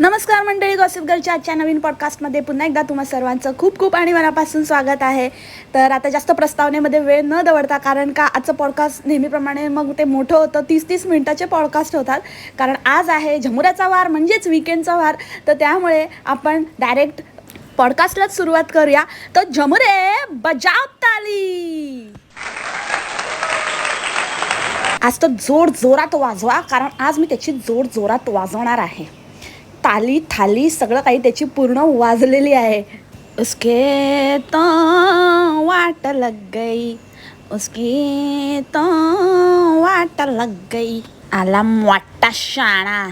नमस्कार मंडळी गॉसिप गर्लच्या आजच्या नवीन पॉडकास्टमध्ये पुन्हा एकदा तुम्हा सर्वांचं खूप खूप आणि मनापासून स्वागत आहे. तर आता जास्त प्रस्तावनेमध्ये वेळ न दवडता कारण का आजचं पॉडकास्ट नेहमीप्रमाणे मग ते मोठं होतं तीस तीस मिनटाचे पॉडकास्ट होतात. कारण आज आहे झमुऱ्याचा वार म्हणजेच विकेंडचा वार. तर त्यामुळे आपण डायरेक्ट पॉडकास्टलाच सुरुवात करूया. तर झमुरे बजाव ताली! आज तर जोर जोरात वाजवा कारण आज मी त्याची जोर जोरात वाजवणार आहे. ताली थाली सगळं काही त्याची पूर्ण वाजलेली आहे. उसके तो वाट लग गई उसकी तो वाट लग गई. आला मोठा शाणा.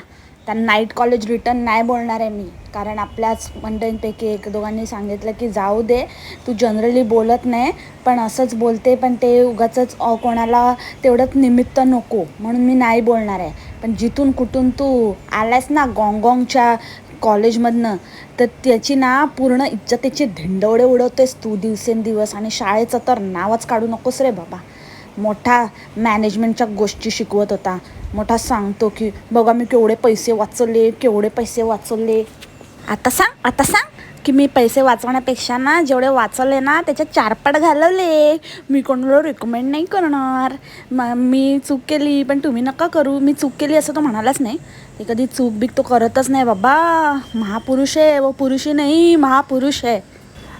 त्यांना नाईट कॉलेज रिटर्न नाही बोलणार आहे मी. कारण आपल्याच मंडळींपैकी एक दोघांनी सांगितलं की जाऊ दे तू जनरली बोलत नाही पण असंच बोलते पण ते उगाचंच कोणाला तेवढंच निमित्त नको म्हणून मी नाही बोलणार आहे. पण जिथून कुठून तू आलायस ना गॉंगॉंगच्या कॉलेजमधनं तर त्याची ना पूर्ण इज्जतीचे धिंडवडे उडवतेस तू दिवसेंदिवस आणि शाळेचं तर नावच काढू नकोस रे बाबा. मोठा मॅनेजमेंटच्या गोष्टी शिकवत होता. मोठा सांगतो की बघा मी केवढे पैसे वाचवले केवढे पैसे वाचवले. आता सांग आता सांग. की मी पैसे वाचवण्यापेक्षा ना जेवढे वाचवले ना त्याच्यात चारपट घालवले. मी कोणाला रेकमेंड नाही करणार. म मी चूक केली पण तुम्ही नका करू. मी चूक केली असं तो म्हणालाच नाही. ते कधी चूक बीक तो करतच नाही बाबा. महापुरुष आहे व पुरुषी नाही महापुरुष आहे.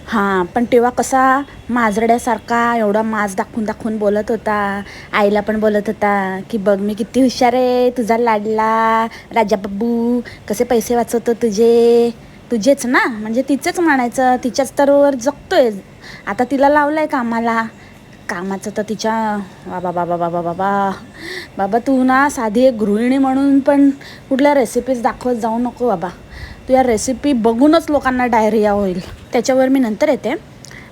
हां पण तेव्हा कसा माजरड्यासारखा एवढा माज दाखवून दाखवून बोलत होता आईला पण बोलत होता की बघ मी किती हुशार आहे तुझा लाडला राजाबाबू कसे पैसे वाचवतो तुझे तुझेच ना म्हणजे तिचेच म्हणायचं तिच्याच तरवर जगतोय आता तिला लावलं आहे कामाला कामाचं तर तिच्या बाबा बाबा बाबा बाबा बाबा तू ना साधी एक गृहिणी म्हणून पण कुठल्या रेसिपीज दाखवत जाऊ नको बाबा. तर या रेसिपी बघूनच लोकांना डायरिया होईल. त्याच्यावर मी नंतर येते.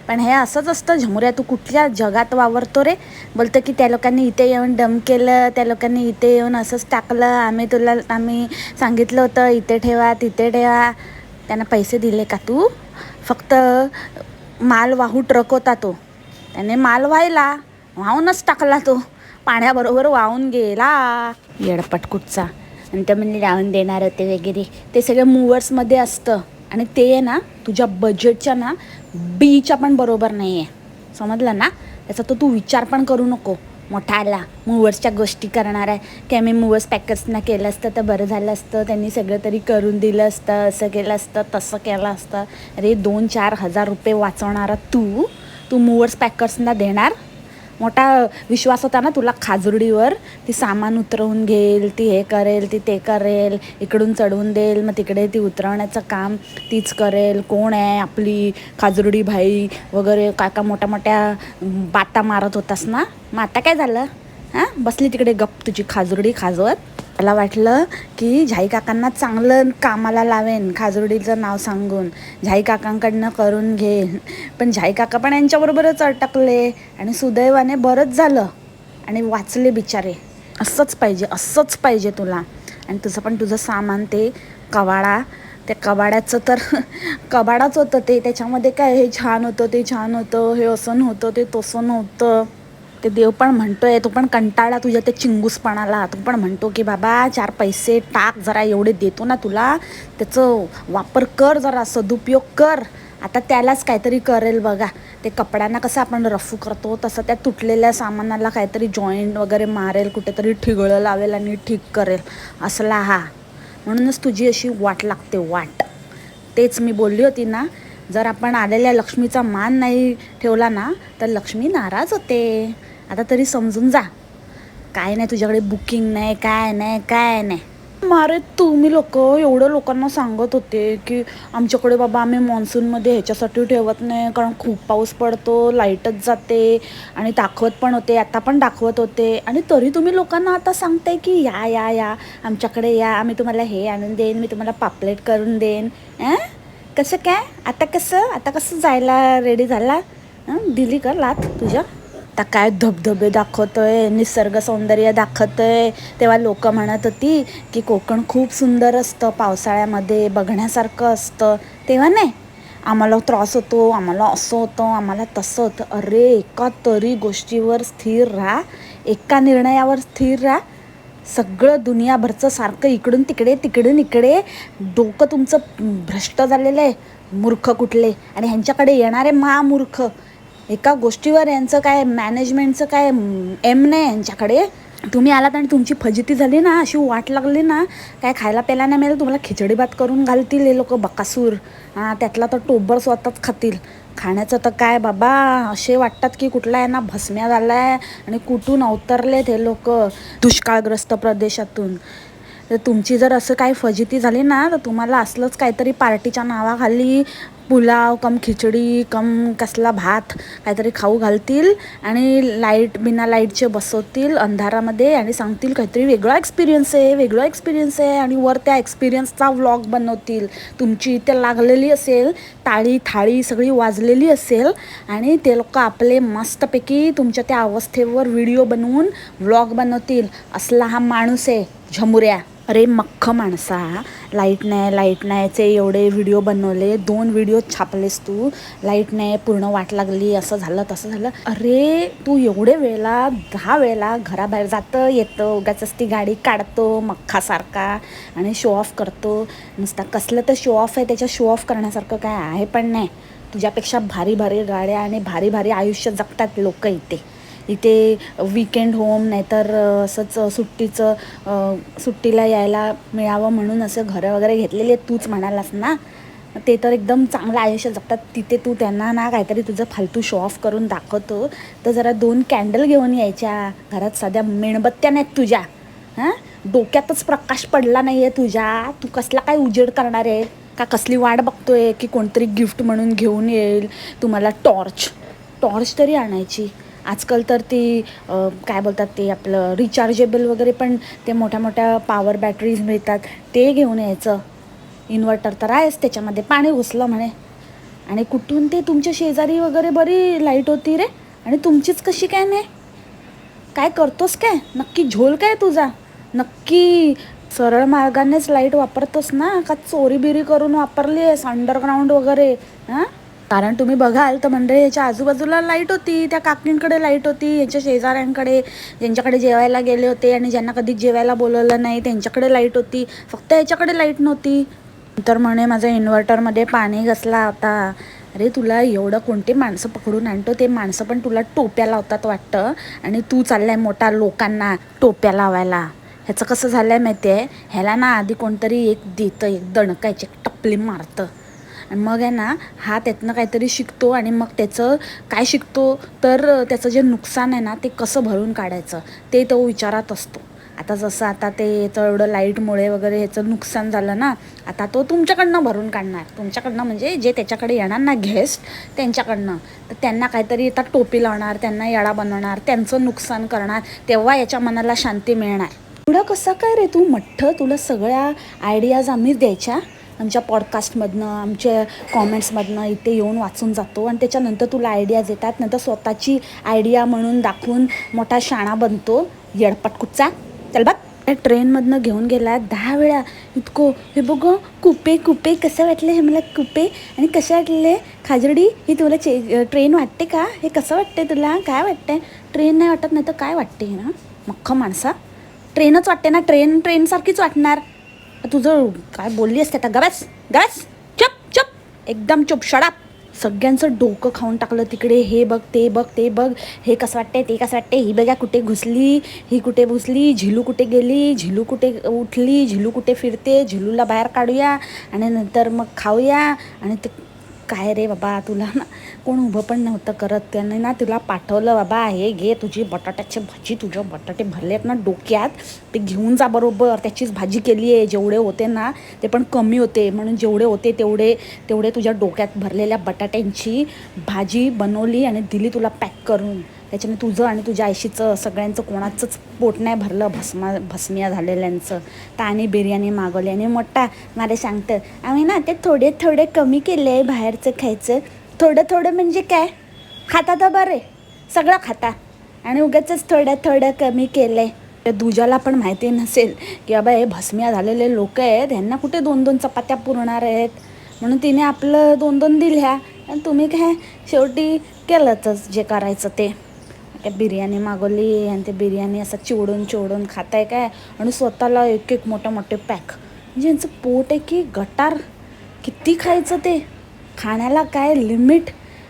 पण हे असंच असतं झमुऱ्या तू कुठल्या जगात वावरतो रे? बोलतं की त्या लोकांनी इथे येऊन डम केलं त्या लोकांनी इथे येऊन असंच टाकलं. आम्ही तुला आम्ही सांगितलं होतं इथे ठेवा तिथे ठेवा. त्यांना पैसे दिले का तू? फक्त माल वाहू ट्रक होता तो. त्याने माल व्हायला वाहूनच टाकला तो. पाण्याबरोबर वाहून गेला. येडपटकुटचा आणि ते म्हणजे लावून देणार होते वगैरे. ते सगळं मूवर्समध्ये असतं. आणि ते आहे ना तुझ्या बजेटच्या ना बीच्या पण बरोबर नाही आहे समजलं ना? त्याचा तो तू विचार पण करू नको. मोठा आला मूवर्सच्या गोष्टी करणार आहे. की आम्ही मूवर्स पॅकर्सना केलं असतं तर बरं झालं असतं. त्यांनी सगळं तरी करून दिलं असतं असं केलं असतं तसं केलं असतं. अरे दोन चार हजार रुपये वाचवणारा तू तू मूवर्स पॅकर्सना देणार? मोठा विश्वास होता ना तुला खाजुर्डीवर? ती सामान उतरवून घेईल ती हे करेल ती ते करेल इकडून चढवून देईल मग तिकडे ती उतरवण्याचं काम तीच करेल. कोण आहे आपली खाजुर्डी भाई वगैरे? काय का मोठ्या मोठ्या बाता मारत होतास ना? मग आता काय झालं? हां? बसली तिकडे गप तुझी खाजुर्डी खाजवत. मला वाटलं की झाई काकांना चांगलं कामाला लावेन खाजुर्डीचं नाव सांगून. झाई काकांकडनं करून घेईन. पण झाई काका पण यांच्याबरोबरच अटकले आणि सुदैवाने बरंच झालं. आणि वाचले बिचारे. असंच पाहिजे असंच पाहिजे तुला. आणि तुझं पण तुझं सामान ते कवाडा त्या कबाड्याचं तर कबाडाच होतं ते. त्याच्यामध्ये काय हे छान होतं ते छान होतं हे असं नव्हतं ते तसं नव्हतं. ते देव पण म्हणतोय तो पण कंटाळा तुझ्या त्या चिंगूसपणाला. तू पण म्हणतो की बाबा चार पैसे टाक जरा एवढे देतो ना तुला. त्याचं वापर कर जरा सदुपयोग कर. आता त्यालाच काहीतरी करेल बघा. ते कपड्यांना कसं आपण रफू करतो तसं त्या तुटलेल्या सामानाला काहीतरी जॉईंट वगैरे मारेल कुठेतरी ठिगळं लावेल आणि ठीक करेल. असला हा. म्हणूनच तुझी अशी वाट लागते वाट. तेच मी बोलली होती ना जर आपण आलेल्या लक्ष्मीचा मान नाही ठेवला ना तर लक्ष्मी नाराज होते. आता तरी समजून जा. काय नाही तुझ्याकडे बुकिंग नाही काय नाही काय नाही. मारे तुम्ही लोक एवढं लोकांना सांगत होते की आमच्याकडे बाबा आम्ही मान्सूनमध्ये ह्याच्यासाठी ठेवत नाही कारण खूप पाऊस पडतो लाईटच जाते आणि दाखवत पण होते आता पण दाखवत होते. आणि तरी तुम्ही लोकांना आता सांगताय की या या या आमच्याकडे या आम्ही तुम्हाला हे आणून देईन मी तुम्हाला पापलेट करून देईन. अं? कसं काय? आता कसं? आता कसं जायला रेडी झाला? दिली का लात तुझ्या? आता काय धबधबे दाखवतोय निसर्ग सौंदर्य दाखवतोय. तेव्हा लोक म्हणत होती की कोकण खूप सुंदर असतं पावसाळ्यामध्ये बघण्यासारखं असतं. तेव्हा नाही. आम्हाला त्रास होतो आम्हाला असं होतं आम्हाला तसं होतं. अरे एका तरी गोष्टीवर स्थिर राहा. एका निर्णयावर स्थिर राहा. सगळं दुनियाभरचं सारखं इकडून तिकडे तिकडून इकडे. डोकं तुमचं भ्रष्ट झालेलं आहे. मूर्ख कुठले? आणि ह्यांच्याकडे येणारे महामूर्ख. एका गोष्टीवर यांचं काय मॅनेजमेंटचं काय एम नाही यांच्याकडे. तुम्ही आलात आणि तुमची फजिती झाली ना अशी वाट लागली ना काय खायला प्यायला नाही मिळेल तुम्हाला खिचडी भात करून घालतील हे लोक बकासूर. हां त्यातला तर टोबर स्वतःच खातील. खाण्याचं तर काय बाबा असे वाटतात की कुठला यांना भस्म्या झाला आहे आणि कुठून अवतरलेत हे लोक दुष्काळग्रस्त प्रदेशातून. तर तुमची जर असं काही फजिती झाली ना तर तुम्हाला असलंच काहीतरी पार्टीच्या नावाखाली पुलाव कम खिचडी कम कसला भात काहीतरी खाऊ घालतील आणि लाइट बिना लाईटचे बसवतील अंधारामध्ये आणि सांगतील काहीतरी वेगळा एक्सपिरियन्स आहे वेगळा एक्सपिरियन्स आहे आणि वर त्या एक्सपिरियन्सचा व्लॉग बनवतील. तुमची इथे लागलेली असेल ताळी थाळी सगळी वाजलेली असेल आणि ते लोक आपले मस्तपैकी तुमच्या त्या अवस्थेवर व्हिडिओ बनवून व्लॉग बनवतील. असला हा माणूस आहे झमुऱ्या. अरे मख्ख माणसा. लाइट नाही लाइट नाहीचे एवढे व्हिडिओ बनवले. दोन व्हिडिओ छापलेस तू. लाइट नाही पूर्ण वाट लागली. असं झालं तसं झालं. अरे तू एवढे वेळेला दहा वेळेला घराबाहेर जातं येतं उगाच ती गाडी काढतो मख्खासारखा आणि शो ऑफ करतो. नुसता कसलं तर शो ऑफ आहे त्याच्या शो ऑफ करण्यासारखं काय आहे पण नाही. तुझ्यापेक्षा भारी भारी गाड्या आणि भारी भारी आयुष्य जगतात लोक इथे. इथे विकेंड होम नाहीतर असंच सुट्टीचं सुट्टीला यायला मिळावं म्हणून असं घरं वगैरे घेतलेली आहेत तूच म्हणालास ना? ते तर एकदम चांगलं आयुष्य जगतात. तिथे तू त्यांना ना काहीतरी तुझं फालतू शो ऑफ करून दाखवतो. तर जरा दोन कॅन्डल घेऊन यायच्या घरात. साध्या मेणबत्त्या नाहीत तुझ्या. हां? डोक्यातच प्रकाश पडला नाही आहे तुझ्या. तू कसला काय उजेड करणार आहे? का कसली वाट बघतोय की कोणतरी गिफ्ट म्हणून घेऊन येईल? तुम्हाला टॉर्च टॉर्च तरी आणायची. आजकाल तर ती काय बोलतात ते आपलं रिचार्जेबल वगैरे पण ते मोठ्या मोठ्या पॉवर बॅटरीज मिळतात. ते घेऊन यायचं. इन्व्हर्टर तर आहेच त्याच्यामध्ये. पाणी घुसलं म्हणे. आणि कुठून ते तुमच्या शेजारी वगैरे बरी लाइट होती रे? आणि तुमचीच कशी काय नाही? काय करतोस काय? नक्की झोल काय तुझा? नक्की सरळ मार्गानेच लाइट वापरतोस ना? का चोरी बिरी करून वापरली आहेस अंडरग्राऊंड वगैरे? हां? कारण तुम्ही बघाल तर म्हणजे याच्या आजूबाजूला लाइट होती त्या काकींकडे लाइट होती याच्या शेजाऱ्यांकडे ज्यांच्याकडे जेवायला गेले होते आणि ज्यांना कधी जेवायला बोलवलं नाही त्यांच्याकडे लाइट होती फक्त याच्याकडे लाइट नव्हती. तर म्हणे माझ्या इन्व्हर्टरमध्ये पाणी घसला होता. अरे तुला एवढं कोणते माणसं पकडून आणतो? ते माणसं पण तुला टोप्या लावतात वाटतं. आणि तू चाललाय मोठा लोकांना टोप्या लावायला. ह्याचं कसं झालं आहे माहिती आहे ह्याला ना आधी कोणतरी एक देतं एक दणकायची टपली मारतं. आणि मग आहे ना हा त्यातनं काहीतरी शिकतो आणि मग त्याचं काय शिकतो तर त्याचं जे नुकसान आहे ना ते कसं भरून काढायचं ते तो विचारात असतो. आता जसं आता ते याचं एवढं लाईटमुळे वगैरे ह्याचं नुकसान झालं ना आता तो तुमच्याकडनं भरून काढणार. तुमच्याकडनं म्हणजे जे त्याच्याकडे येणार ना गेस्ट त्यांच्याकडनं. तर त्यांना काहीतरी आता टोपी लावणार त्यांना येडा बनवणार त्यांचं नुकसान करणार तेव्हा याच्या मनाला शांती मिळणार. एवढं कसं काय रे तू मठ्ठ? तुला सगळ्या आयडियाज आम्हीच द्यायच्या? आमच्या पॉडकास्टमधनं आमच्या कॉमेंट्समधनं इथे येऊन वाचून जातो. आणि त्याच्यानंतर तुला आयडियाज येतात. नंतर स्वतःची आयडिया म्हणून दाखवून मोठा शाणा बनतो. येडपटकुटचा चल बघ. त्या ट्रेनमधनं घेऊन गेला दहा वेळा इतकं हे बघ कुपे कुपे कसं वाटलं हे मला कुपे? आणि कसं वाटले? खाजडी हे तुला चे ट्रेन वाटते का? हे कसं वाटते तुला? काय वाटतंय? ट्रेन नाही वाटत नाही तर काय वाटते ना? मख्ख माणसा. ट्रेनच वाटते ना? ट्रेन ट्रेनसारखीच वाटणार. तुझं काय बोलली असते आता? गबस गबस. चप चप. एकदम चुप. शडाप सगळ्यांचं डोकं खाऊन टाकलं तिकडे. हे बघ ते बघ ते बघ. हे कसं वाटते ते कसं वाटते ही बघा कुठे घुसली ही कुठे घुसली झिलू कुठे गेली झिलू कुठे उठली झिलू कुठे फिरते झिलूला बाहेर काढूया आणि नंतर मग खाऊया आणि ते काय रे बाबा तुला ना कोण उभं पण नव्हतं करत. त्याने ना तुला पाठवलं बाबा हे घे तुझी बटाट्याची भाजी तुझ्या बटाटे भरले आहेत ना डोक्यात. ते घेऊन जा बरोबर त्याचीच भाजी केली आहे जेवढे होते ना ते पण कमी होते. म्हणून जेवढे होते तेवढे तेवढे तुझ्या डोक्यात भरलेल्या बटाट्यांची भाजी बनवली आणि दिली तुला पॅक करून. त्याच्याने तुझं आणि तुझ्या आयशीचं सगळ्यांचं कोणाचंच पोट नाही भरलं भस्मा भस्मिया झालेल्यांचं. तर आणि बिर्याणी मागवली आणि मोठा मला सांगतं आम्ही ना ते थोडे थोडे कमी केले आहे बाहेरचं खायचं. थोडं थोडं म्हणजे काय? खाता तर बरे. सगळं खाता. आणि उगाचंच थोडं थोडं कमी केलं आहे. दुजाला पण माहिती नसेल की बाबा हे भस्मिया झालेले लोक आहेत ह्यांना कुठे दोन दोन चपात्या पुरणार आहेत? म्हणून तिने आपलं दोन दोन दिल्या. आणि तुम्ही काय शेवटी केलंच जे करायचं ते. बिर्याणी मागवली आणि ते बिर्याणी असं चिवडून चिवडून खाताय काय? आणि स्वतःला एक एक मोठे मोठे पॅक. म्हणजे यांचं पोट आहे की गटार. किती खायचं ते? खाण्याला काय लिमिट?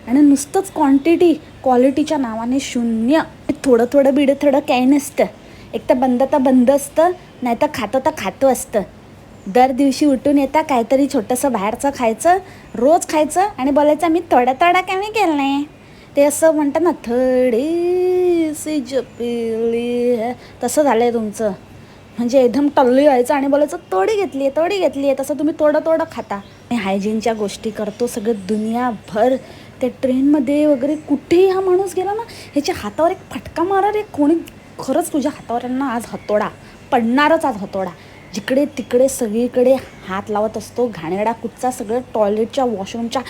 आणि नुसतंच क्वांटिटी क्वालिटीच्या नावाने शून्य. थोडं थोडं बिडं थोडं काही नसतं. एक तर बंद तर बंद असतं नाही तर खातं तर खातं असतं. दर दिवशी उठून येता काहीतरी छोटंसं बाहेरचं खायचं रोज खायचं आणि बोलायचं मी थोडा थोडा कमी केलं नाही ते असं म्हणतात ना थडीसी जपिली तसं झालं आहे तुमचं. म्हणजे एकदम टल्ली व्हायचं आणि बोलायचं तोडी घेतली आहे तोडी घेतली आहे. तसं तुम्ही तोडं तोडं खाता. आणि हायजीनच्या गोष्टी करतो सगळं दुनियाभर. त्या ट्रेनमध्ये वगैरे कुठेही हा माणूस गेला ना ह्याच्या हातावर एक फटका मारा रे कोणी खरंच तुझ्या हातावर यांना ना आज हतोडा. पडणारच आज हतोडा. जिकडे तिकडे सगळीकडे हात लावत असतो. घाणेरडा कुठचा सगळं टॉयलेटच्या वॉशरूमच्या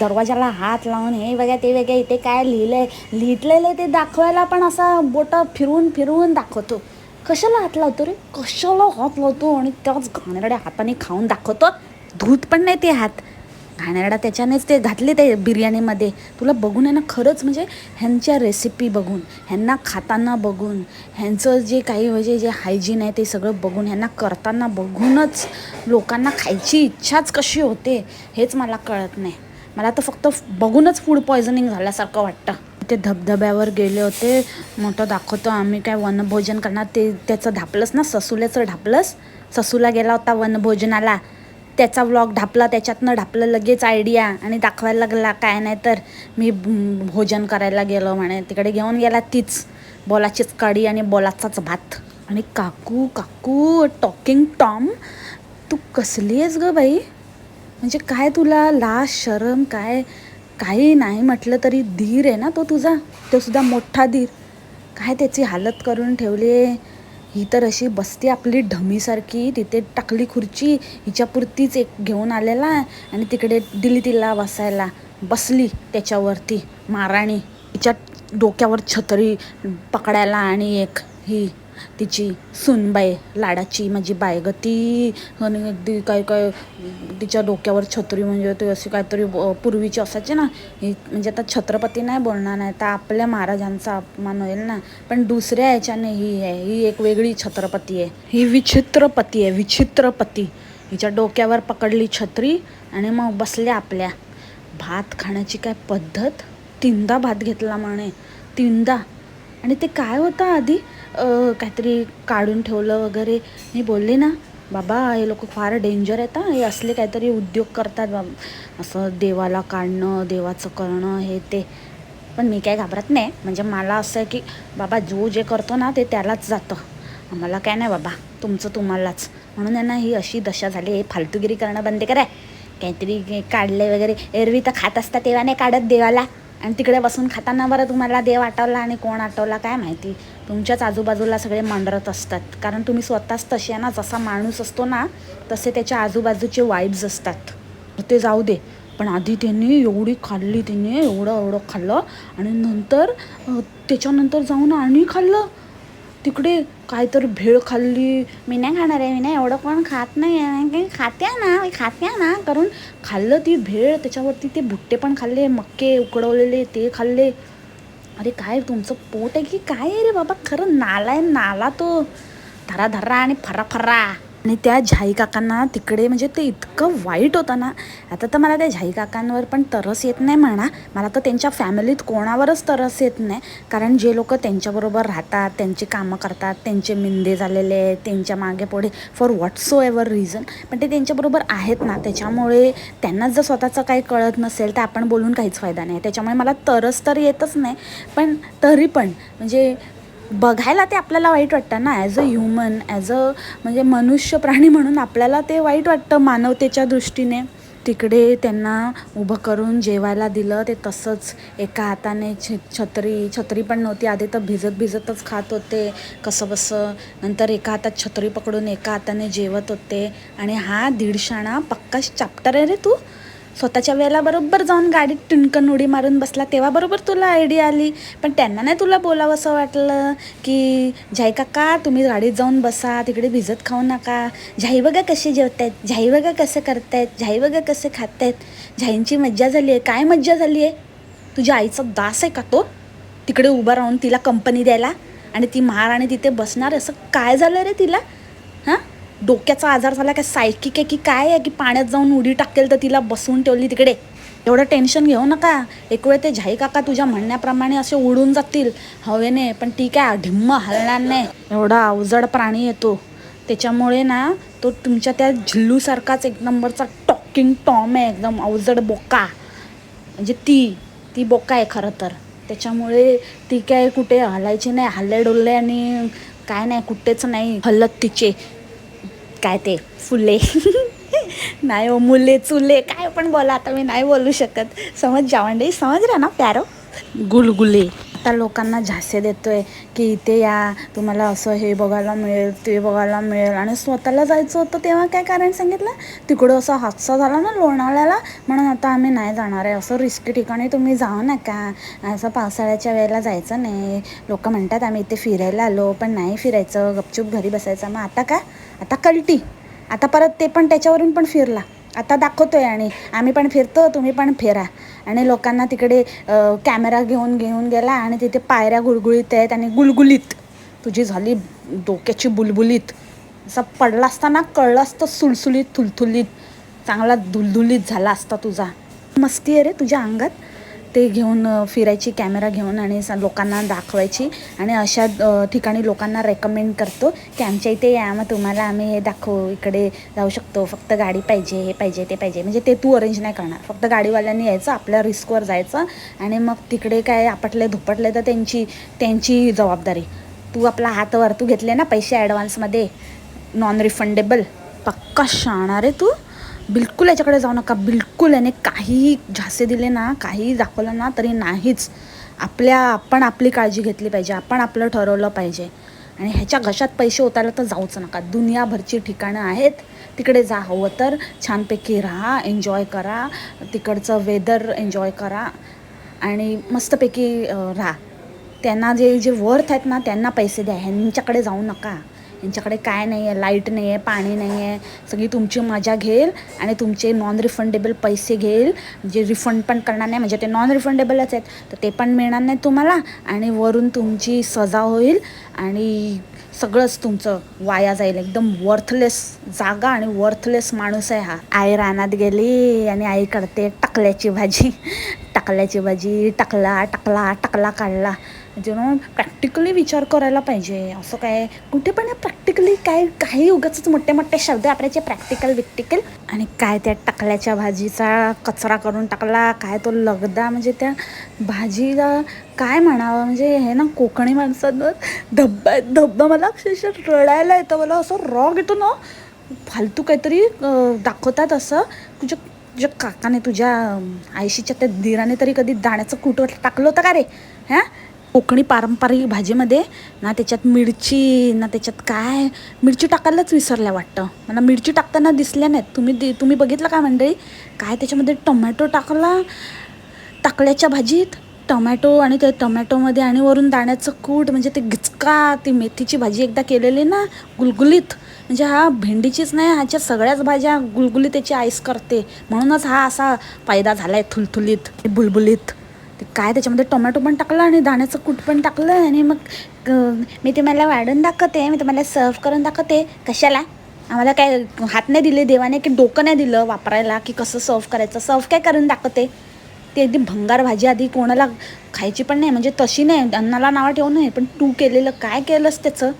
दरवाजाला हात लावून हे वगैरे ते वगैरे इथे काय लिहिलं आहे लिहिलेलं आहे ते दाखवायला पण असा बोटं फिरून फिरवून दाखवतो. कशाला हात लावतो रे? कशाला हात लावतो? आणि त्याच घाणेरड्या हाताने खाऊन दाखवतो. धूत पण नाही ते हात. घाणेरडा त्याच्यानेच ते घातले ते बिर्याणीमध्ये. तुला बघून आहे ना खरंच म्हणजे ह्यांच्या रेसिपी बघून ह्यांना खाताना बघून ह्यांचं जे काही म्हणजे जे हायजीन आहे ते सगळं बघून ह्यांना करताना बघूनच लोकांना खायची इच्छाच कशी होते हेच मला कळत नाही. मला तर फक्त बघूनच फूड पॉयझनिंग झाल्यासारखं वाटतं. ते धबधब्यावर गेले होते मोठं दाखवतो आम्ही काय वनभोजन करणार ते त्याचं ढापलंस ना ससुल्याचं ढापलंस? ससूला गेला होता वनभोजनाला. त्याचा व्लॉग ढापला त्याच्यातनं ढापलं लगेच आयडिया आणि दाखवायला लागला काय नाही तर मी भोजन करायला गेलो म्हणे. तिकडे घेऊन गेला तीच बोलाचीच कढी आणि बोलाचाच भात. आणि काकू काकू टॉकिंग टॉम तू कसली आहेस ग बाई? म्हणजे काय तुला लाज शरम काय काही नाही म्हटलं तरी धीर आहे ना तो तुझा? तो सुद्धा मोठा धीर. काय त्याची हालत करून ठेवली आहे? ही तर अशी बसते आपली ढमीसारखी तिथे टाकली खुर्ची हिच्यापुरतीच एक घेऊन आलेला आणि तिकडे दिली तिला बसायला. बसली त्याच्यावरती महाराणी. हिच्या डोक्यावर छत्री पकडायला आणि एक ही तिची सुनबाई लाडाची माझी बायगती आणि अगदी काय काय तिच्या डोक्यावर छत्री म्हणजे ते अशी काहीतरी पूर्वीचे पूर्वीची ना ही म्हणजे आता छत्रपती नाही बोलणार नाही तर आपल्या महाराजांचा अपमान होईल ना. पण दुसऱ्या याच्याने ही आहे ही एक वेगळी छत्रपती आहे. ही विचित्रपती आहे विचित्रपती. हिच्या डोक्यावर पकडली छत्री आणि मग बसल्या आपल्या. भात खाण्याची काय पद्धत? तीनदा भात घेतला म्हणे. तीनदा. आणि ते काय होतं आधी? काहीतरी काढून ठेवलं वगैरे. मी बोलले ना बाबा हे लोक फार डेंजर आहेत हे. असले काहीतरी उद्योग करतात बाबा असं देवाला काढणं देवाचं करणं हे ते. पण मी काय घाबरत नाही. म्हणजे मला असं आहे की बाबा जो जे करतो ना ते त्यालाच जातं. आम्हाला काय नाही बाबा. तुमचं तुम्हालाच. म्हणून यांना ही अशी दशा झाली. हे फालतूगिरी करणं बंद कराय काहीतरी काढले वगैरे. एरवी तर खात असता तेव्हा नाही काढत देवाला. आणि तिकडे बसून खाताना बरं तुम्हाला देव आठवला आणि कोण आठवला काय माहिती. तुमच्याच आजूबाजूला सगळे मांडरत असतात. कारण तुम्ही स्वतःच तसे आहे ना जसा माणूस असतो ना तसे त्याच्या आजूबाजूचे वाईब्स असतात. ते जाऊ दे. पण आधी त्यांनी एवढी खाल्ली त्यांनी एवढं एवढं खाल्लं आणि नंतर त्याच्यानंतर जाऊन आणि खाल्लं. तिकडे काय तर भेळ खाल्ली. मी नाही खाणार आहे मी नाही एवढं कोण खात नाही आहे. काही खात्या ना मी खात्या ना. करून खाल्लं ती भेळ त्याच्यावरती ते भुट्टे पण खाल्ले मक्के उकडवलेले ते खाल्ले. अरे काय तुमचं पोट आहे की काय आहे रे बाबा? खरं नाला आहे नाला तो. धरा धरा आणि फरा फरा. आणि त्या झाई काकांना तिकडे म्हणजे ते इतकं वाईट होतं ना. आता तर मला त्या झाई काकांवर पण तरस येत नाही म्हणा. मला तर त्यांच्या फॅमिलीत कोणावरच तरस येत नाही. कारण जे लोक त्यांच्याबरोबर राहतात त्यांची कामं करतात त्यांचे मिंदे झालेले आहेत त्यांच्या मागे पुढे फॉर व्हॉट्सो एव्हर रिझन पण ते त्यांच्याबरोबर आहेत ना. त्याच्यामुळे त्यांनाच जर स्वतःचं काही कळत नसेल तर आपण बोलून काहीच फायदा नाही. त्याच्यामुळे मला तरस तर येतच नाही. पण तरी पण म्हणजे बघायला ते आपल्याला वाईट वाटतं ना as a human as a म्हणजे मनुष्य प्राणी म्हणून आपल्याला ते वाईट वाटतं मानवतेच्या दृष्टीने. तिकडे त्यांना उभं करून जेवायला दिलं ते तसंच एका हाताने छ छत्री छत्री पण नव्हती आधी तर भिजत भिजतच खात होते कसं बसं. नंतर एका हातात छत्री पकडून एका हाताने जेवत होते. आणि हा दीडशाणा पक्का चाप्टर आहे रे तू? स्वतःच्या वेळेला बरोबर जाऊन गाडीत टिणकन उडी मारून बसला तेव्हा बरोबर तुला आयडिया आली. पण त्यांना नाही तुला बोलावं असं वाटलं की झाई काका तुम्ही गाडीत जाऊन बसा तिकडे भिजत खाऊ नका. झाई बघा कसे जेवतायत झाई बघा कसं करतायत झाई बघा कसे खातायत. झाईंची मज्जा झाली आहे काय मज्जा झाली आहे? तुझ्या आईचा दास आहे का तो? तिकडे उभा राहून तिला कंपनी द्यायला आणि ती महाराणी तिथे बसणार असं काय झालं रे तिला? हां? डोक्याचा आजार झाला काय सायकिक आहे की काय आहे की पाण्यात जाऊन उडी टाकेल तर तिला बसवून ठेवली तिकडे? एवढं टेन्शन घेऊ नका. एक वेळ ते झाई काका तुझ्या म्हणण्याप्रमाणे असे उडून जातील. हवेने पण ती काय ढिम्म हलणार नाही. एवढा अवजड प्राणी येतो त्याच्यामुळे ना तो तुमच्या त्या झिल्लूसारखाच एक नंबरचा टॉकिंग टॉम आहे एकदम अवजड बोका. म्हणजे ती ती बोका आहे खरं तर. त्याच्यामुळे ती काय कुठे हलायची नाही हल्ले डोलले आणि काय नाही कुठेच नाही हलत तिचे. काय ते फुले. नाही हो मुले चुले काय पण बोला आता मी नाही बोलू शकत. समज जावंडे समज ना प्यारो. गुलगुले. आता लोकांना झासे देतो आहे की इथे या तुम्हाला असं हे बघायला मिळेल ते बघायला मिळेल. आणि स्वतःला जायचं होतं तेव्हा काय कारण सांगितलं? तिकडं असा हादसा झाला ना लोणावळ्याला म्हणून आता आम्ही नाही जाणार आहे. असं रिस्की ठिकाणी तुम्ही जाऊ नका. असं पावसाळ्याच्या वेळेला जायचं नाही. लोक म्हणतात आम्ही इथे फिरायला आलो पण नाही फिरायचं. गपचूप घरी बसायचं. मग आता काय आता कल्टी. आता परत ते पण त्याच्यावरून पण फिरला. आता दाखवतोय आणि आम्ही पण फिरतो तुम्ही पण फिरा. आणि लोकांना तिकडे कॅमेरा घेऊन घेऊन गेला आणि तिथे पायऱ्या गुळगुळीत आहेत आणि गुलगुलीत तुझी झाली डोक्याची बुलबुलीत. असा पडला असताना कळलं असतं सुलसुलीत थुलथुलीत. चांगला धुलधुलीत झाला असता तुझा. मस्ती आहे रे तुझ्या अंगात. ते घेऊन फिरायची कॅमेरा घेऊन आणि स- लोकांना दाखवायची आणि अशा ठिकाणी लोकांना रेकमेंड करतो की आमच्या इथे या मग तुम्हाला आम्ही हे दाखवू इकडे जाऊ शकतो फक्त गाडी पाहिजे हे पाहिजे ते पाहिजे. म्हणजे ते तू अरेंज नाही करणार. फक्त गाडीवाल्यांनी यायचं आपल्या रिस्कवर जायचं आणि मग तिकडे काय आपटले धुपटले तर त्यांची त्यांची जबाबदारी. तू आपला हात वरतू घेतले ना पैसे ॲडव्हान्समध्ये नॉन रिफंडेबल पक्का शाणार आहे तू? बिलकुल याच्याकडे जाऊ नका. बिलकुल याने काहीही झासे दिले ना काहीही दाखवलं ना तरी नाहीच. आपल्या आपण आपली काळजी घेतली पाहिजे आपण आपलं ठरवलं पाहिजे. आणि ह्याच्या घशात पैसे होतायला तर जाऊच नका. दुनियाभरची ठिकाणं आहेत तिकडे जा हवं तर. छानपैकी राहा एन्जॉय करा. तिकडचं वेदर एन्जॉय करा. आणि मस्तपैकी राहा. त्यांना जे जे वर्थ आहेत ना त्यांना पैसे द्या. ह्यांच्याकडे जाऊ नका. यांच्याकडे काय नाही आहे लाइट नाही आहे पाणी नाही आहे सगळी तुमची मजा घेईल आणि तुमचे नॉन रिफंडेबल पैसे घेईल. जे रिफंड पण करणार नाही म्हणजे ते नॉन रिफंडेबलच आहेत तर ते पण मिळणार नाही तुम्हाला आणि वरून तुमची सजा होईल आणि सगळंच तुमचं वाया जाईल. एकदम वर्थलेस जागा आणि वर्थलेस माणूस आहे हा. आई रानात गेली आणि आई करते टाकल्याची भाजी. टाकल्याची भाजी टाकला टाकला टाकला काढला. म्हणजे ना प्रॅक्टिकली विचार करायला पाहिजे. असं काय? कुठे पण प्रॅक्टिकली काय काही उगाच मोठे मोठे शब्द वापरायचे प्रॅक्टिकल विक्टिकल आणि काय त्या टाकल्याच्या भाजीचा कचरा करून टाकला काय तो लगदा म्हणजे त्या भाजीला काय म्हणावं? म्हणजे हे ना कोकणी माणसांवर धब्बा धब्बा मला अक्षरशः रडायला येतं. मला असं रॉग येतो ना. फालतू काहीतरी दाखवतात असं. तुझ्या तुझ्या काकाने तुझ्या आयशीच्या त्या दिराने तरी कधी दाण्याचं कूट टाकलं होतं का रे? हां? कोकणी पारंपरिक भाजीमध्ये ना त्याच्यात मिरची ना त्याच्यात काय मिरची टाकायलाच विसरल्या वाटतं. मला मिरची टाकताना दिसल्या नाहीत. तुम्ही दि- तुम्ही बघितलं का मंडळी? काय त्याच्यामध्ये टोमॅटो टाकला? टाकल्याच्या भाजीत टोमॅटो आणि त्या टोमॅटोमध्ये आणि वरून दाण्याचं कूट म्हणजे ते गिचका ती मेथीची भाजी एकदा केलेली ना गुलगुलीत. म्हणजे हा भेंडीचीच नाही ह्याच्या सगळ्याच भाज्या गुलगुलीत त्याची आईस करते. म्हणूनच हा असा फायदा झाला आहे थुलथुलीत बुलबुलीत. ते काय त्याच्यामध्ये टोमॅटो पण टाकलं आणि दाण्याचं कूट पण टाकलं आणि मग मी तुम्हाला वाढून दाखवते मी तुम्हाला सर्व करून दाखवते. कशाला? आम्हाला काय हात नाही दिले देवाने की डोकं नाही दिलं वापरायला की कसं सर्व करायचं? सर्व काय करून दाखवते? ती अगदी भंगार भाजी आधी कोणाला खायची पण नाही म्हणजे तशी नाही. अन्नाला नावं ठेवून नाही पण तू केलेलं काय केलंस त्याचं?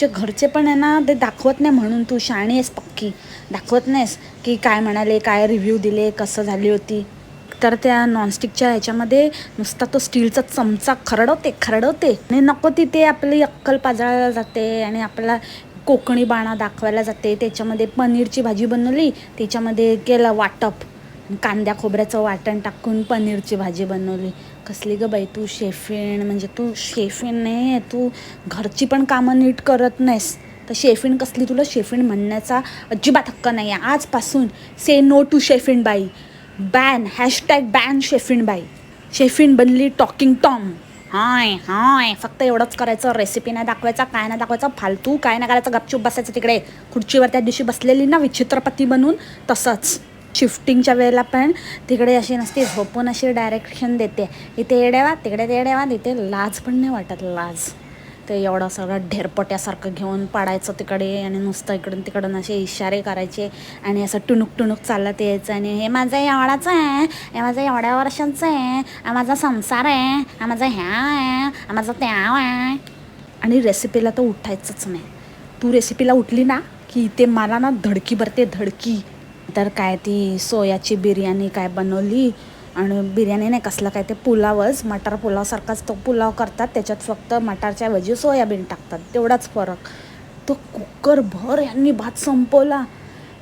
जे घरचे पण आहे ना ते दाखवत नाही म्हणून तू शाणी आहेस पक्की. दाखवत नाहीस की काय म्हणाले काय रिव्ह्यू दिले कसं झाली होती? तर त्या नॉनस्टिकच्या ह्याच्यामध्ये नुसता तो स्टीलचा चमचा खरडवते खरडवते. आणि नको तिथे आपली अक्कल पाजळायला जाते आणि आपला कोकणी बाणा दाखवायला जाते. त्याच्यामध्ये पनीरची भाजी बनवली त्याच्यामध्ये केलं वाटप. कांद्या खोबऱ्याचं वाटण टाकून पनीरची भाजी बनवली. कसली ग बाई तू शेफिण म्हणजे तू शेफिण नाही आहे तू घरची पण कामं नीट करत नाहीस. तर शेफिण कसली तुला? शेफिण म्हणण्याचा अजिबात हक्क नाही आहे आजपासून से नो टू शेफिण बाई. बॅन हॅशटॅग बॅन शेफिन बाई शेफिन बनली टॉकिंग टॉम हाय हाय. फक्त एवढंच करायचं. रेसिपी नाही दाखवायचा काय नाही दाखवायचं. फालतू काय नाही करायचं. गपचूप बसायचं तिकडे. खुर्चीवर त्या दिवशी बसलेली ना विचित्रपती बनून तसंच. शिफ्टिंगच्या वेळेला पण तिकडे अशी नसते झोपून अशी डायरेक्शन देते. इथे येडेवा तिकडे ते येड्यावा तिथे लाज पण नाही वाटत लाज. ते एवढं सगळं ढेरपट्यासारखं घेऊन पाडायचं तिकडे आणि नुसतं इकडून तिकडून असे इशारे करायचे आणि असं टुणूक टुणूक चालत यायचं आणि हे माझं एवढाचं आहे हे माझं एवढ्या वर्षांचं आहे हा माझा संसार आहे हा माझा ह्या आहे हा माझा त्या आहे. आणि रेसिपीला तर उठायचंच नाही. तू रेसिपीला उठली ना की इथे मला ना धडकी भरते धडकी. तर काय ती सोयाची बिर्याणी काय बनवली? आणि बिर्याणी नाही कसलं काय ते पुलावच मटार पुलावसारखाच तो पुलाव करतात त्याच्यात फक्त मटारच्या ऐवजी सोयाबीन टाकतात तेवढाच फरक. तो कुकरभर यांनी भात संपवला.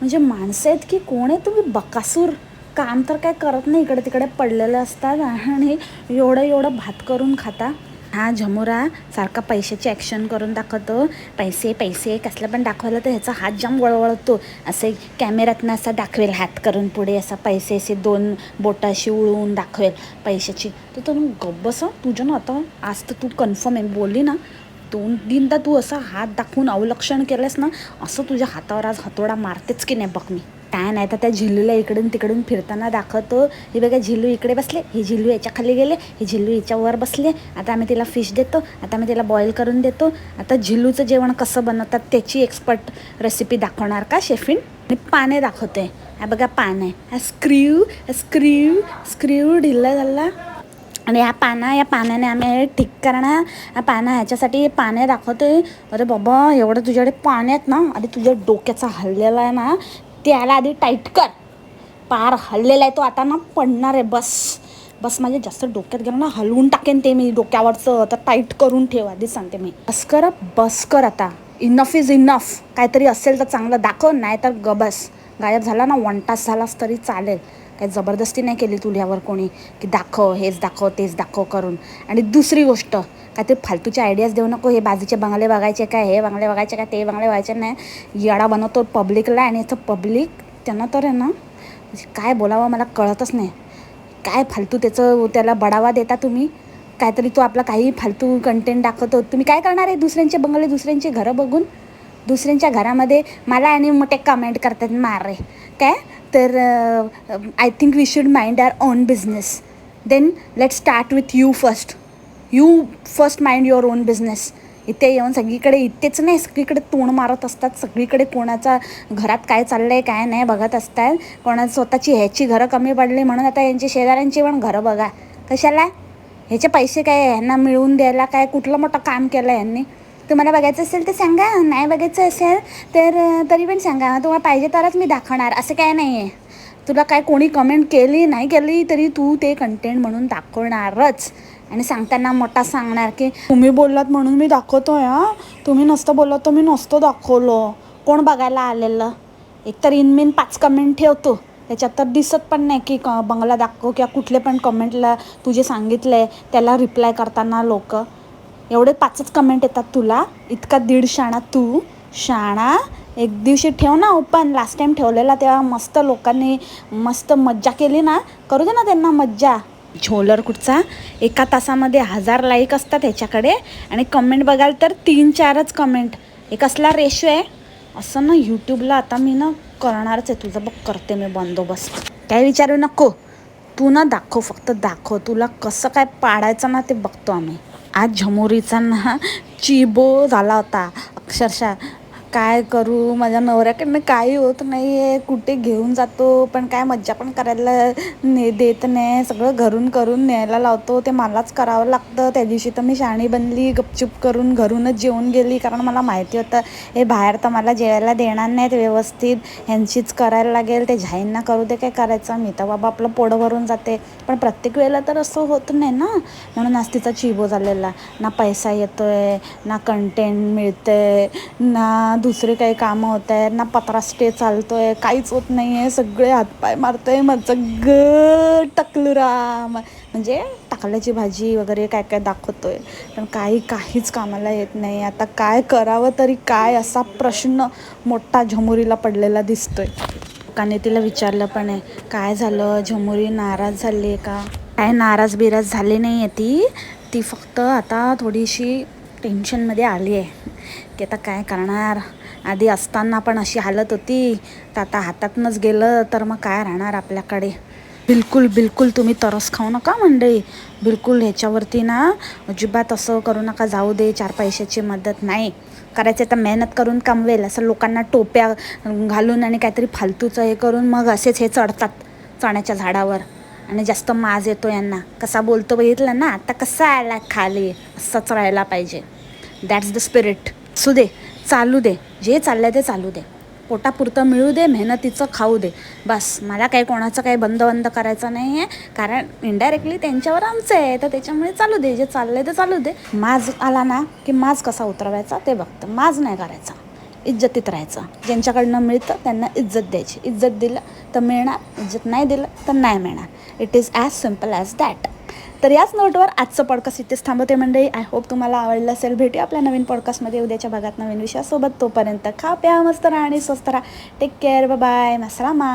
म्हणजे माणसं आहेत की कोण आहे तुम्ही? बकासूर. काम तर काय करत नाही इकडे तिकडे पडलेले असतात आणि एवढं एवढं भात करून खाता. हा झमुरा सारखा पैशाची ॲक्शन करून दाखवतो. पैसे पैसे कसलं पण दाखवलं तर ह्याचा हात जाम वळवळतो. असे कॅमेऱ्यातनं असा दाखवेल हात करून पुढे असा पैसे असे दोन बोटं अशी उळवून दाखवेल पैशाची. तर तो गप्प बस तुझं ना आता आज तर तू कन्फर्म आहे बोलली ना दोन तीनदा तू असा हात दाखवून अवलक्षण केलंस ना असं तुझ्या हातावर आज हातोडा मारतेच की नाही बघ मी. काय नाही तर त्या झिल्लूला इकडून तिकडून फिरताना दाखवतो. हे बघा झिल्लू इकडे बसले हे झिल्लू याच्या खाली गेले हे झिल्लू याच्यावर बसले. आता आम्ही तिला फिश देतो आता आम्ही तिला बॉईल करून देतो. आता झिल्लूचं जेवण कसं बनवतात त्याची एक्सपर्ट रेसिपी दाखवणार का शेफिन आणि पाने दाखवते हा बघा पाने. हा स्क्रीव स्क्रीव स्क्रीव ढिल्ला झाला. आणि या पाना या पाण्याने आम्ही ठीक करणार. पाना ह्याच्यासाठी पाने दाखवते अरे बाबा एवढं तुझ्याकडे पाण्यात आहेत ना? अरे तुझ्या डोक्याचा हल्लेला आहे ना? त्याला आधी टाईट कर. पार हललेला आहे तो आता ना पडणार आहे बस. बस माझ्या जास्त डोक्यात गेलं ना हलवून टाकेन ते मी डोक्यावरचं. तर टाईट करून ठेव आधी सांगते मी. बस कर बस कर आता. इनफ इज इनफ काहीतरी असेल तर चांगलं दाखव नाही तर ग बस. गायब झाला ना वन तास झालास तरी चालेल. काही जबरदस्ती नाही केली तुझ्यावर कोणी की दाखव हेच दाखव तेच दाखव करून. आणि दुसरी गोष्ट काय ते फालतूचे आयडियाज देऊ नको हे बाजूचे बंगले बघायचे काय हे बंगले बघायचे काय ते बंगले बघायचे नाही. येडा बनवतो पब्लिकला आणि याचं पब्लिक त्यांना तर आहे ना काय बोलावं मला कळतच नाही. काय फालतू त्याचं त्याला बढावा देता तुम्ही? काहीतरी तो आपला काही फालतू कंटेंट दाखवतो. तुम्ही काय करणार आहे? दुसऱ्यांचे बंगले दुसऱ्यांचे घरं बघून? दुसऱ्यांच्या घरामध्ये मला आणि मोठे कमेंट करतात मार रे. काय? तर I think we should mind our own business then let start with you first you first mind your own business इथे येऊन सगळीकडे इथेच नाही सगळीकडे तोंड मारत असतात. सगळीकडे कोणाचा घरात काय चाललं आहे काय नाही बघत असतात. कोणा स्वतःची ह्याची घरं कमी पडली म्हणून आता यांची शेजाऱ्यांची पण घरं बघा. कशाला? ह्याचे पैसे काय ह्यांना मिळवून द्यायला काय कुठलं मोठं काम केलं यांनी? तुम्हाला बघायचं असेल तर सांगा नाही बघायचं असेल तर तरी पण सांगा. तुम्हाला पाहिजे तरच मी दाखवणार. असं काय नाही आहे तुला काय कोणी कमेंट केली नाही केली तरी तू ते कंटेंट म्हणून दाखवणारच. आणि सांगताना मोठा सांगणार की तुम्ही बोललात म्हणून मी दाखवतो हा? तुम्ही नसतं बोललात तर मी नसतं दाखवलं. कोण बघायला आलेलं? एकतर इनमिन पाच कमेंट ठेवतो त्याच्यात तर दिसत पण नाही की क बंगला दाखव किंवा कुठले पण कमेंटला तुझे सांगितलं आहे त्याला रिप्लाय करताना लोक. एवढे पाचच कमेंट येतात तुला. इतका दीड शाणा तू. शाणा एक दिवशी ठेव ना ओपन लास्ट टाईम ठेवलेला तेव्हा मस्त लोकांनी मस्त मज्जा केली ना. करू दे ना त्यांना मज्जा. झोलर कुठचा? एका तासामध्ये हजार लाईक असतात ह्याच्याकडे. आणि कमेंट बघाल तर तीन चारच कमेंट एक असला रेशो आहे. असं ना यूट्यूबला आता मी ना करणारच आहे. तुझं बघ करते मी बंदोबस्त. काय विचारू नको. तू ना दाखव फक्त दाखव. तुला कसं काय पाडायचं ना ते बघतो आम्ही. आज झमोरीचा ना चिबो झाला होता. अक्षरशः काय करू? माझ्या नवऱ्याकडनं काही होत नाही आहे कुठे घेऊन जातो? पण काय मज्जा पण करायला ने देत नाही. सगळं घरून करून न्यायला लावतो. ते मलाच करावं लागतं. त्या दिवशी तर मी शाणी बनली गपचूप करून घरूनच जेवून गेली. कारण मला माहिती होतं हे बाहेर तर मला जेवायला देणार नाहीत व्यवस्थित. ह्यांचीच करायला लागेल. ते झाईंना करू दे काय करायचं? मी तर बाबा आपलं पोडं भरून जाते. पण प्रत्येक वेळेला तर असं होत नाही ना. म्हणून आज तिचा चिबो झालेला. ना पैसा येतो आहे ना कंटेंट मिळते ना दुसरे काही कामं होत आहेत ना पत्रा स्टे चालतो आहे काहीच होत नाही आहे सगळे हातपाय मारतो आहे माझं ग टकलुराम म्हणजे टाकल्याची भाजी वगैरे काय काय दाखवतो आहे पण काही काहीच कामाला येत नाही. आता काय करावं तरी काय असा प्रश्न मोठा झमुरीला पडलेला दिसतो आहे लोकांनी तिला विचारलं पण आहे काय झालं? झमुरी नाराज झाली आहे का? काय नाराज बिराज झाली नाही आहे ती. ती फक्त आता थोडीशी टेन्शनमध्ये आली आहे. की आता काय करणार? आधी असताना पण अशी हालत होती. तर आता हातातनंच गेलं तर मग काय राहणार आपल्याकडे? बिलकुल बिलकुल तुम्ही तरस खाऊ नका मंडळी. बिलकुल ह्याच्यावरती ना अजिबात असं करू नका जाऊ दे चार पैशाची मदत नाही. करायचं तर मेहनत करून कमवेल असं लोकांना टोप्या घालून आणि काहीतरी फालतूचं हे करून मग असेच हे चढतात चण्याच्या झाडावर. आणि जास्त माज येतो यांना. कसा बोलतो बघितलं ना? आता कसा आला खाली? असंच राहायला पाहिजे. दॅट्स द स्पिरिट असू दे चालू दे. जे चाललंय ते चालू दे. पोटापुरतं मिळू दे मेहनतीचं खाऊ दे. बस मला काही कोणाचं काही बंद बंद करायचं नाही आहे कारण इनडायरेक्टली त्यांच्यावर आमचं आहे तर त्याच्यामुळे चालू दे. जे चाललं आहे ते चालू दे. माज आला ना की माज कसा उतरवायचा ते बघतं माज नाही करायचा. इज्जतीत राहायचं. ज्यांच्याकडनं मिळतं त्यांना इज्जत द्यायची. इज्जत दिलं तर मिळणार इज्जत नाही दिलं तर नाही मिळणार. It is as simple as that तर याच नोटवर आजचं पॉडकास्ट इथेच थांबवते मंडळी. आय होप तुम्हाला आवडलं असेल. भेटूया आपल्या नवीन पॉडकास्टमध्ये उद्याच्या भागात नवीन विषयासोबत तोपर्यंत खा प्या मस्त राहा आणि स्वस्त राहा. Take care bye मसलामा